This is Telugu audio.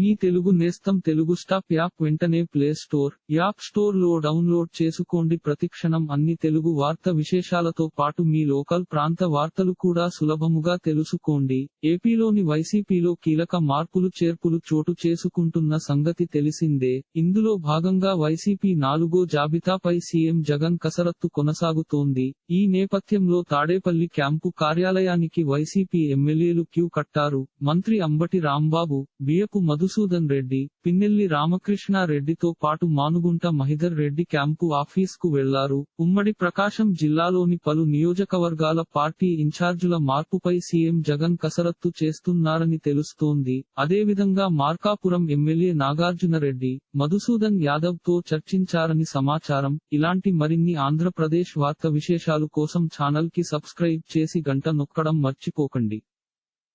మీ తెలుగు నేస్తం తెలుగు స్టాప్ యాప్ వెంటనే ప్లే స్టోర్ యాప్ స్టోర్లో డౌన్లోడ్ చేసుకోండి. ప్రతిక్షణం అన్ని తెలుగు వార్త విశేషాలతో పాటు మీ లోకల్ ప్రాంత వార్తలు కూడా సులభముగా తెలుసుకోండి. ఏపీలోని వైసీపీలో కీలక మార్పులు చేర్పులు చోటు చేసుకుంటున్న సంగతి తెలిసిందే. ఇందులో భాగంగా వైసీపీ నాలుగో జాబితాపై సీఎం జగన్ కసరత్తు కొనసాగుతోంది. ఈ నేపథ్యంలో తాడేపల్లి క్యాంపు కార్యాలయానికి వైసీపీ ఎమ్మెల్యేలు క్యూ కట్టారు. మంత్రి అంబటి రాంబాబు బియ్యపు మధుసూదన్ రెడ్డి పిన్నెల్లి రామకృష్ణారెడ్డితో పాటు మానుగుంట మహిధర్ రెడ్డి క్యాంపు ఆఫీస్కు వెళ్ళారు. ఉమ్మడి ప్రకాశం జిల్లాలోని పలు నియోజకవర్గాల పార్టీ ఇన్ఛార్జుల మార్పుపై సీఎం జగన్ కసరత్తు చేస్తున్నారని తెలుస్తోంది. అదేవిధంగా మార్కాపురం ఎమ్మెల్యే నాగార్జునరెడ్డి మధుసూదన్ యాదవ్తో చర్చించారని సమాచారం. ఇలాంటి మరిన్ని ఆంధ్రప్రదేశ్ వార్త విశేషాలు కోసం ఛానల్కి సబ్స్క్రైబ్ చేసి గంట నొక్కడం మర్చిపోకండి.